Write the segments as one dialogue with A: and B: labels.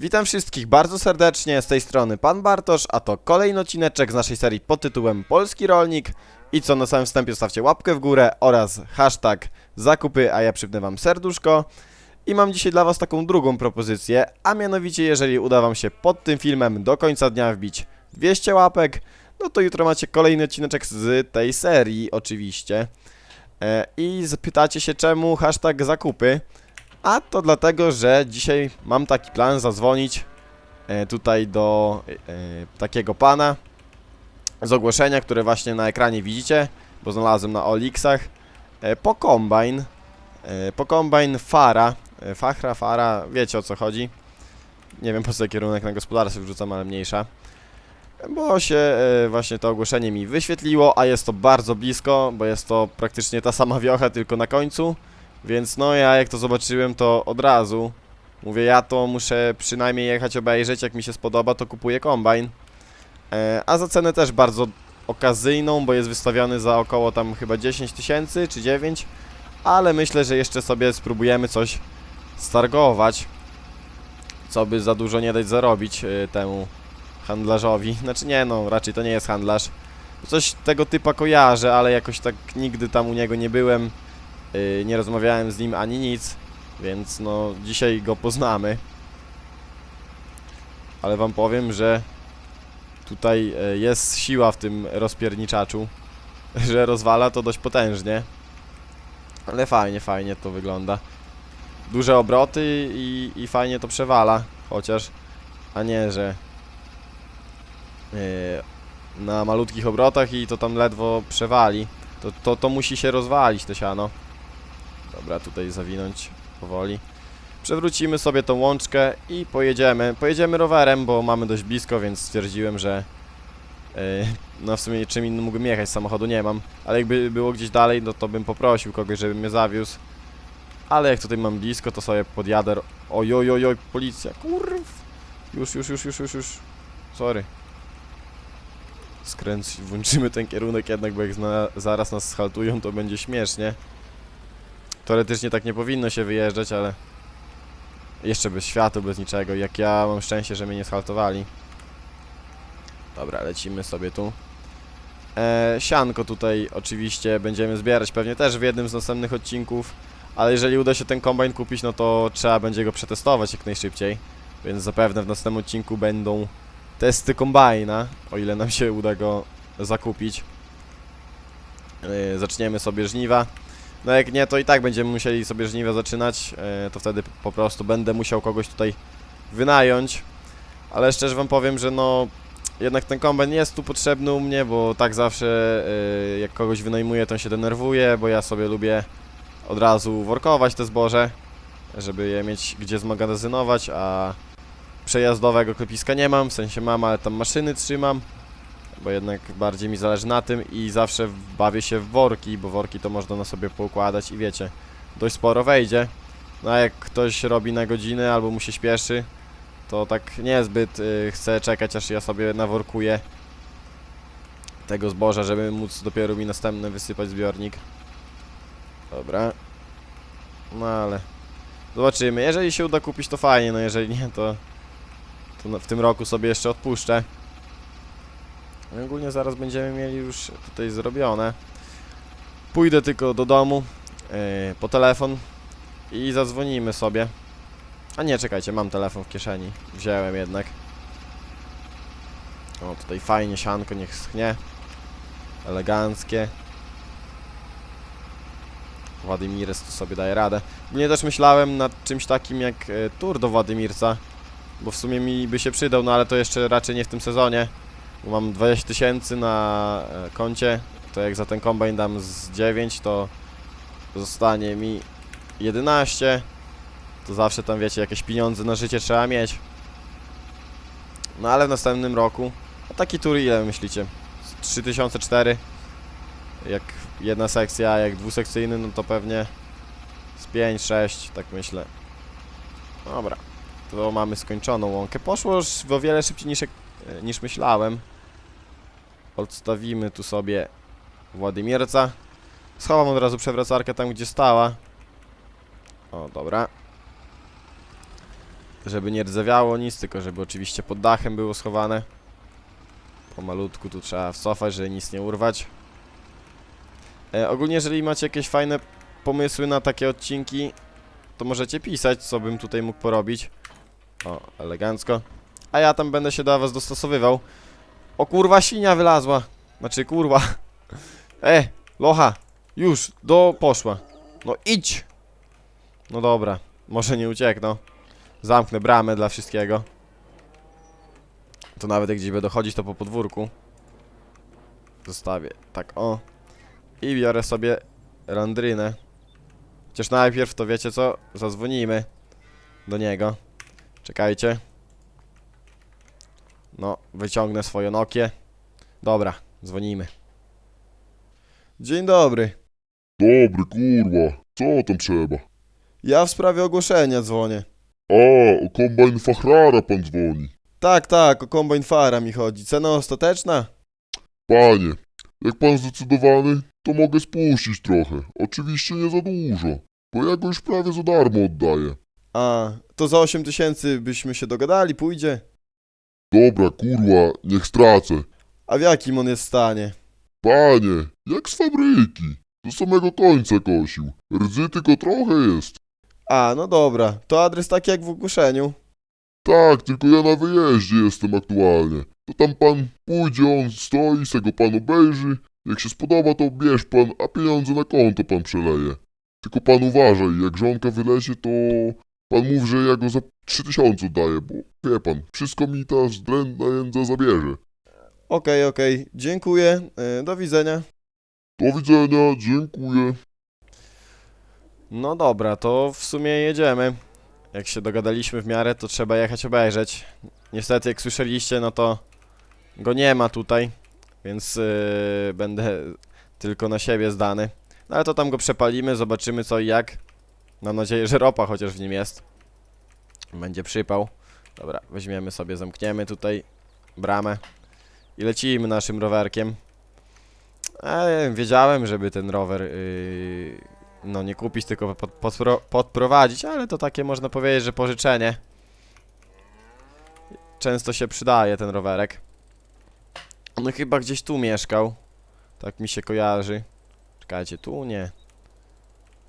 A: Witam wszystkich bardzo serdecznie, z tej strony Pan Bartosz, a to kolejny odcineczek z naszej serii pod tytułem Polski Rolnik. I co, na samym wstępie stawcie łapkę w górę oraz hashtag zakupy, a ja przypnę wam serduszko. I mam dzisiaj dla was taką drugą propozycję, a mianowicie jeżeli uda wam się pod tym filmem do końca dnia wbić 200 łapek, no to jutro macie kolejny odcineczek z tej serii oczywiście. E, I zapytacie się czemu hashtag zakupy. A to dlatego, że dzisiaj mam taki plan zadzwonić e, tutaj do e, takiego pana z ogłoszenia, które właśnie na ekranie widzicie, bo znalazłem na Olixach, e, po kombajn, po kombajn Fara, Fachra, Fara, wiecie o co chodzi. Nie wiem po co kierunek na gospodarstwie wrzucam, ale mniejsza. Bo się właśnie to ogłoszenie mi wyświetliło, a jest to bardzo blisko, bo jest to praktycznie ta sama wiocha, tylko na końcu. Więc no ja jak to zobaczyłem to od razu Mówię ja to muszę przynajmniej jechać obejrzeć jak mi się spodoba to kupuję kombajn. E, A za cenę też bardzo okazyjną bo jest wystawiony za około tam chyba 10 tysięcy czy 9 Ale myślę że jeszcze sobie spróbujemy coś stargować Co by za dużo nie dać zarobić e, temu handlarzowi. Znaczy nie no raczej to nie jest handlarz. Coś tego typa kojarzę ale jakoś tak nigdy tam u niego nie byłem nie rozmawiałem z nim ani nic, więc no dzisiaj go poznamy. Ale wam powiem, że tutaj e, jest siła w tym rozpierniczaczu, że rozwala to dość potężnie. Ale fajnie, fajnie to wygląda. Duże obroty i, i fajnie to przewala, chociaż, a nie, że yy, na malutkich obrotach i to tam ledwo przewali. To, to, to musi się rozwalić to siano. Dobra, tutaj zawinąć powoli. Przewrócimy sobie tą łączkę i pojedziemy. Pojedziemy rowerem, bo mamy dość blisko, więc stwierdziłem, że yy, no w sumie czym innym mógłbym jechać, samochodu nie mam. Ale jakby było gdzieś dalej, no to bym poprosił kogoś, żeby mnie zawiózł. Ale jak tutaj mam blisko, to sobie podjadę. ro- Oj, policja, kurw. Już, już, już, już, już, już. Sorry. Skręć, włączymy ten kierunek jednak, bo jak zaraz nas schaltują, to będzie śmiesznie. Teoretycznie tak nie powinno się wyjeżdżać, ale jeszcze bez światła, bez niczego. Jak ja mam szczęście, że mnie nie schaltowali. Dobra, lecimy sobie tu. E, sianko tutaj oczywiście będziemy zbierać pewnie też w jednym z następnych odcinków. Ale jeżeli uda się ten kombajn kupić, no to trzeba będzie go przetestować jak najszybciej. Więc zapewne w następnym odcinku będą testy kombajna, o ile nam się uda go zakupić. E, zaczniemy sobie żniwa. No jak nie, to i tak będziemy musieli sobie żniwo zaczynać, e, to wtedy po prostu będę musiał kogoś tutaj wynająć. Ale szczerze wam powiem, że no jednak ten kombajn jest tu potrzebny u mnie, bo tak zawsze e, jak kogoś wynajmuję, to się denerwuje, bo ja sobie lubię od razu workować te zboże, żeby je mieć gdzie zmagazynować, a przejazdowego klepiska nie mam, w sensie mam, ale tam maszyny trzymam bo jednak bardziej mi zależy na tym i zawsze bawię się w worki, bo worki to można na sobie poukładać i wiecie, dość sporo wejdzie. No a jak ktoś robi na godziny albo mu się śpieszy, to tak niezbyt y, chce czekać aż ja sobie naworkuję tego zboża, żeby móc dopiero mi następny wysypać zbiornik. Dobra. No ale zobaczymy. Jeżeli się uda kupić to fajnie, no jeżeli nie to, to w tym roku sobie jeszcze odpuszczę. No Ogólnie zaraz będziemy mieli już tutaj zrobione. Pójdę tylko do domu yy, po telefon i zadzwonimy sobie. A nie, czekajcie, mam telefon w kieszeni. Wziąłem jednak. O, tutaj fajnie sianko, niech schnie. Eleganckie. Władimires tu sobie daje radę. Mnie też myślałem nad czymś takim jak e, tour do Władimirca. Bo w sumie mi by się przydał, no ale to jeszcze raczej nie w tym sezonie. Bo mam 20 tysięcy na e, koncie, to jak za ten kombajn dam z 9, to zostanie mi 11. To zawsze tam wiecie, jakieś pieniądze na życie trzeba mieć. No ale w następnym roku, a taki tur ile myślicie? Z 3004? Jak jedna sekcja, jak dwusekcyjny, no to pewnie z 5, 6, tak myślę. Dobra, to mamy skończoną łąkę. Poszło już o wiele szybciej niż, niż myślałem. Odstawimy tu sobie Władimirca. Schowam od razu przewracarkę tam, gdzie stała. O, dobra. żeby nie rdzewiało nic, tylko żeby oczywiście pod dachem było schowane. Pomalutku tu trzeba wcofać, żeby nic nie urwać. E, ogólnie, jeżeli macie jakieś fajne pomysły na takie odcinki, to możecie pisać, co bym tutaj mógł porobić. O, elegancko. A ja tam będę się do was dostosowywał. O kurwa, świnia wylazła. Znaczy, kurwa. E, locha. Już, do poszła. No idź. No dobra, może nie uciekną. Zamknę bramę dla wszystkiego. To nawet jak gdzieś będę chodzić, to po podwórku. Zostawię, tak o. I biorę sobie landrynę. Chociaż najpierw to wiecie co? Zadzwonimy do niego. Czekajcie. No, wyciągnę swoją Nokię. Dobra, dzwonimy. Dzień dobry.
B: Dobry, kurwa. Co tam trzeba?
A: Ja w sprawie ogłoszenia dzwonię.
B: A, o kombajn Fachrara pan dzwoni.
A: Tak, tak, o kombajn fara mi chodzi. Cena ostateczna?
B: Panie, jak pan zdecydowany, to mogę spuścić trochę. Oczywiście nie za dużo, bo ja go już prawie za darmo oddaję.
A: A, to za 8 tysięcy byśmy się dogadali, pójdzie.
B: Dobra, kurwa, niech stracę.
A: A w jakim on jest stanie?
B: Panie, jak z fabryki. Do samego końca kosił. Rdzy tylko trochę jest.
A: A, no dobra, to adres taki jak w ogłoszeniu.
B: Tak, tylko ja na wyjeździe jestem aktualnie. To tam pan pójdzie, on stoi, se go pan obejrzy. Jak się spodoba, to bierz pan, a pieniądze na konto pan przeleje. Tylko pan uważaj, jak żonka wylezie, to pan mówi, że ja go za 3000 oddaję, bo wie pan, wszystko mi ta względna jędza zabierze.
A: Okej, okej, dziękuję, e, do widzenia.
B: Do widzenia, dziękuję.
A: No dobra, to w sumie jedziemy. Jak się dogadaliśmy w miarę, to trzeba jechać obejrzeć. Niestety, jak słyszeliście, no to go nie ma tutaj, więc yy, będę tylko na siebie zdany. No ale to tam go przepalimy, zobaczymy co i jak. Mam nadzieję, że ropa chociaż w nim jest. Będzie przypał. Dobra, weźmiemy sobie, zamkniemy tutaj bramę i lecimy naszym rowerkiem. E, wiedziałem, żeby ten rower yy, no nie kupić, tylko pod, podpro, podprowadzić, ale to takie można powiedzieć, że pożyczenie. Często się przydaje ten rowerek. On chyba gdzieś tu mieszkał. Tak mi się kojarzy. Czekajcie, tu nie.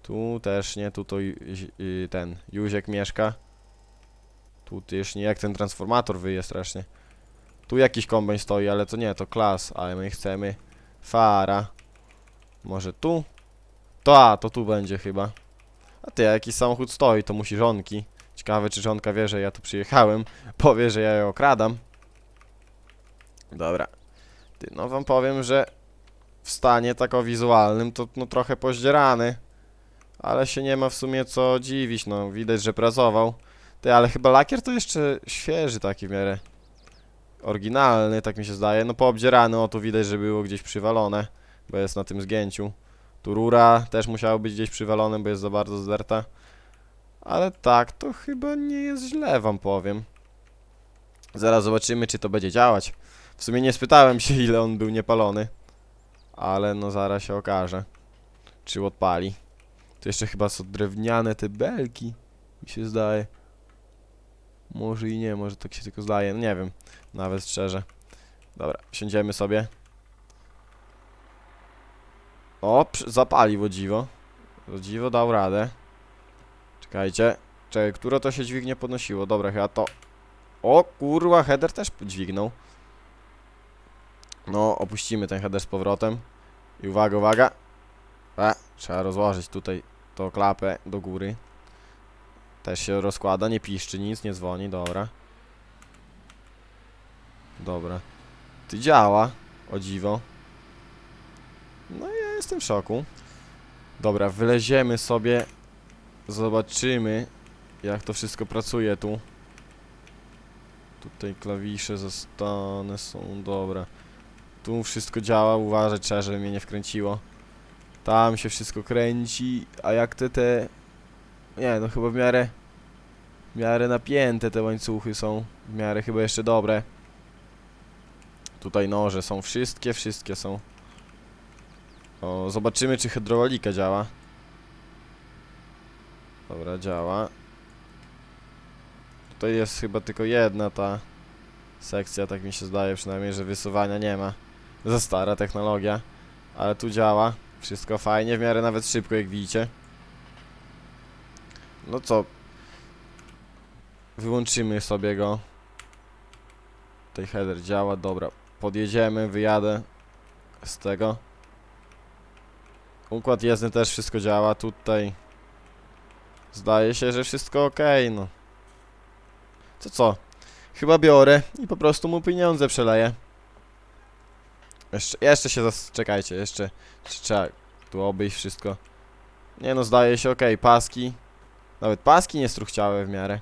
A: Tu też nie, tu to Ju- y, ten Józiek mieszka. Tu też nie, jak ten transformator wyje strasznie. Tu jakiś kombajn stoi, ale to nie, to klas, ale my chcemy fara. Może tu? To a, to tu będzie chyba. A ty, a jakiś samochód stoi, to musi żonki. Ciekawe, czy żonka wie, że ja tu przyjechałem. Powie, że ja ją okradam. Dobra. Ty, no wam powiem, że w stanie tak o wizualnym to no trochę pozdzierany. Ale się nie ma w sumie co dziwić, no widać, że pracował. Ty, ale chyba lakier to jeszcze świeży taki w miarę. Oryginalny, tak mi się zdaje. No poobdzierany, o tu widać, że było gdzieś przywalone. Bo jest na tym zgięciu. Tu rura też musiała być gdzieś przywalone, bo jest za bardzo zderta. Ale tak, to chyba nie jest źle, wam powiem. Zaraz zobaczymy, czy to będzie działać. W sumie nie spytałem się, ile on był niepalony. Ale no zaraz się okaże. Czy odpali. Tu jeszcze chyba są drewniane te belki. Mi się zdaje. Może i nie, może tak się tylko zdaje. No nie wiem. Nawet szczerze. Dobra, siądziemy sobie. O, zapalił dziwo. Dziwo dał radę. Czekajcie. Czekaj, które to się dźwignie podnosiło? Dobra, chyba to. O kurwa, header też dźwignął. No, opuścimy ten header z powrotem. I uwaga, uwaga. A, trzeba rozłożyć tutaj tą klapę do góry. Też się rozkłada, nie piszczy nic, nie dzwoni, dobra. Dobra. Ty działa, o dziwo. No ja jestem w szoku. Dobra, wyleziemy sobie. Zobaczymy, jak to wszystko pracuje tu. Tutaj klawisze zostane są, dobra. Tu wszystko działa, uważać trzeba, żeby mnie nie wkręciło. Tam się wszystko kręci, a jak te te... Nie, no chyba w miarę... W miarę napięte te łańcuchy są. W miarę chyba jeszcze dobre. Tutaj noże są wszystkie, wszystkie są. O, zobaczymy czy hydraulika działa. Dobra, działa. tutaj jest chyba tylko jedna ta sekcja, tak mi się zdaje przynajmniej, że wysuwania nie ma. Za stara technologia, ale tu działa. Wszystko fajnie, w miarę nawet szybko, jak widzicie. No co? Wyłączymy sobie go. Tutaj header działa, dobra. Podjedziemy, wyjadę z tego. Układ jezdny też wszystko działa, tutaj zdaje się, że wszystko ok, no. To co? Chyba biorę i po prostu mu pieniądze przeleję. Jeszcze, jeszcze się zas... czekajcie, jeszcze, trzeba tu obejść wszystko. Nie no, zdaje się ok, paski. Nawet paski nie struchciałe w miarę.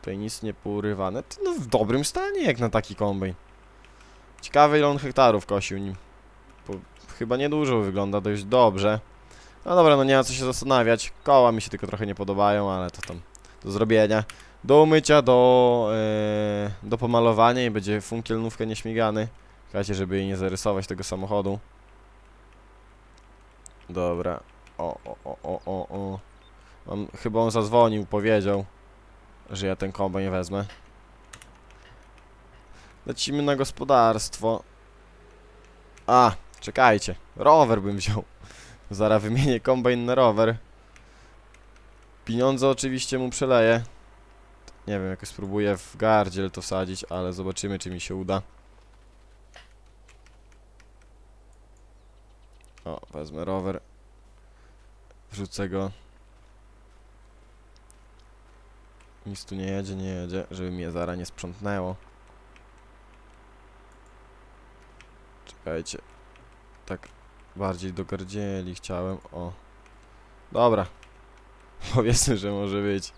A: Tutaj nic nie pourywane. To No w dobrym stanie jak na taki kombajn. Ciekawe ile on hektarów kosił nim. Bo chyba niedużo wygląda dość dobrze. No dobra, no nie ma co się zastanawiać. Koła mi się tylko trochę nie podobają, ale to tam do zrobienia. Do umycia, do, e, do pomalowania i będzie funkiel nówkę nieśmigany. Czekajcie, żeby jej nie zarysować tego samochodu. Dobra. O, o, o, o, o, o. On, chyba on zadzwonił, powiedział, że ja ten kombajn wezmę. Lecimy na gospodarstwo. A, czekajcie. Rower bym wziął. Zaraz wymienię kombajn na rower. Pieniądze oczywiście mu przeleję. Nie wiem, jakoś spróbuję w gardziel to wsadzić, ale zobaczymy, czy mi się uda. O, wezmę rower. Wrzucę go. Nic tu nie jedzie, nie jedzie, żeby mnie zara nie sprzątnęło. Czekajcie. Tak bardziej do gardzieli chciałem. O. Dobra. Powiedzmy, że może być.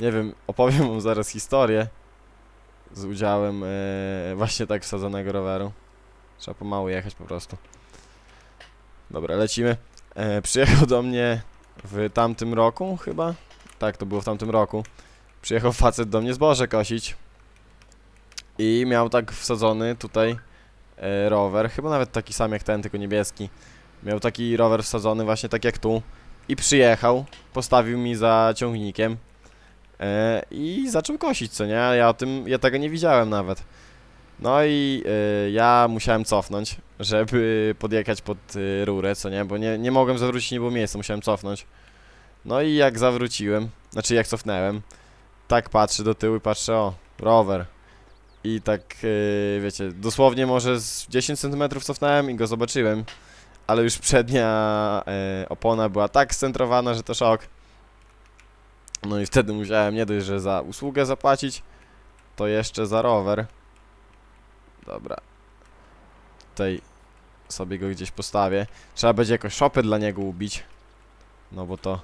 A: Nie wiem, opowiem wam zaraz historię z udziałem e, właśnie tak wsadzonego roweru. Trzeba pomału jechać po prostu. Dobra, lecimy. E, przyjechał do mnie w tamtym roku chyba? Tak, to było w tamtym roku. Przyjechał facet do mnie zboże kosić. I miał tak wsadzony tutaj e, rower, chyba nawet taki sam jak ten, tylko niebieski. Miał taki rower wsadzony właśnie tak jak tu. I przyjechał, postawił mi za ciągnikiem. E, I zaczął kosić, co nie? Ja o tym, ja tego nie widziałem nawet. No i e, ja musiałem cofnąć, żeby podjechać pod e, rurę, co nie? Bo nie, nie mogłem zawrócić, nie było miejsca, musiałem cofnąć. No i jak zawróciłem, znaczy jak cofnęłem, tak patrzę do tyłu i patrzę, o, rower. I tak, e, wiecie, dosłownie może z 10 cm cofnąłem i go zobaczyłem, ale już przednia e, opona była tak scentrowana, że to szok. No i wtedy musiałem nie dość, że za usługę zapłacić, to jeszcze za rower. Dobra. Tutaj sobie go gdzieś postawię. Trzeba będzie jakoś szopę dla niego ubić. No bo to...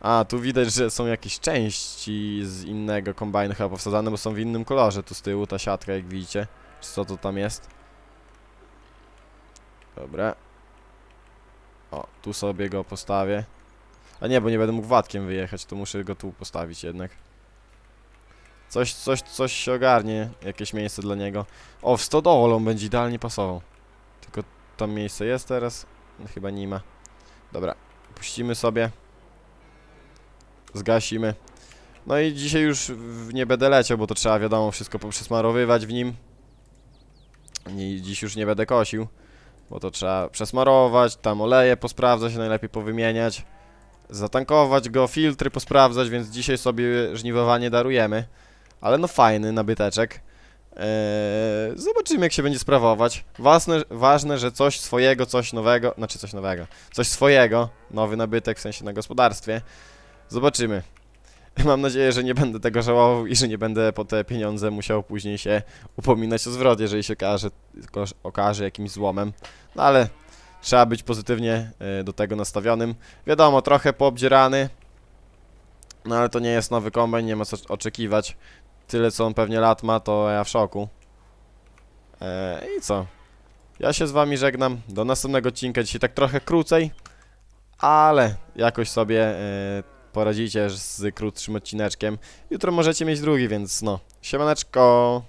A: A, tu widać, że są jakieś części z innego kombajnu chyba powsadzane, bo są w innym kolorze. Tu z tyłu ta siatka, jak widzicie. Co to tam jest? Dobra. O, tu sobie go postawię. A nie, bo nie będę mógł watkiem wyjechać, to muszę go tu postawić jednak. Coś, coś, coś się ogarnie, jakieś miejsce dla niego. O, w stodołę on będzie idealnie pasował. Tylko tam miejsce jest teraz? No, chyba nie ma. Dobra, puścimy sobie. Zgasimy. No i dzisiaj już nie będę leciał, bo to trzeba wiadomo wszystko poprzesmarowywać w nim. I dziś już nie będę kosił, bo to trzeba przesmarować, tam oleje posprawdzać, najlepiej powymieniać zatankować go, filtry posprawdzać, więc dzisiaj sobie żniwowanie darujemy. Ale no fajny nabyteczek. Eee, zobaczymy jak się będzie sprawować. Ważne, ważne, że coś swojego, coś nowego, znaczy coś nowego, coś swojego, nowy nabytek w sensie na gospodarstwie. Zobaczymy. Mam nadzieję, że nie będę tego żałował i że nie będę po te pieniądze musiał później się upominać o zwrot, jeżeli się okaże, okaże jakimś złomem. No ale trzeba być pozytywnie e, do tego nastawionym. Wiadomo, trochę poobdzierany, no ale to nie jest nowy kombajn, nie ma co oczekiwać. Tyle co on pewnie lat ma, to ja w szoku. E, I co? Ja się z wami żegnam. Do następnego odcinka. Dzisiaj tak trochę krócej, ale jakoś sobie e, poradzicie z krótszym odcineczkiem. Jutro możecie mieć drugi, więc no. Siemaneczko!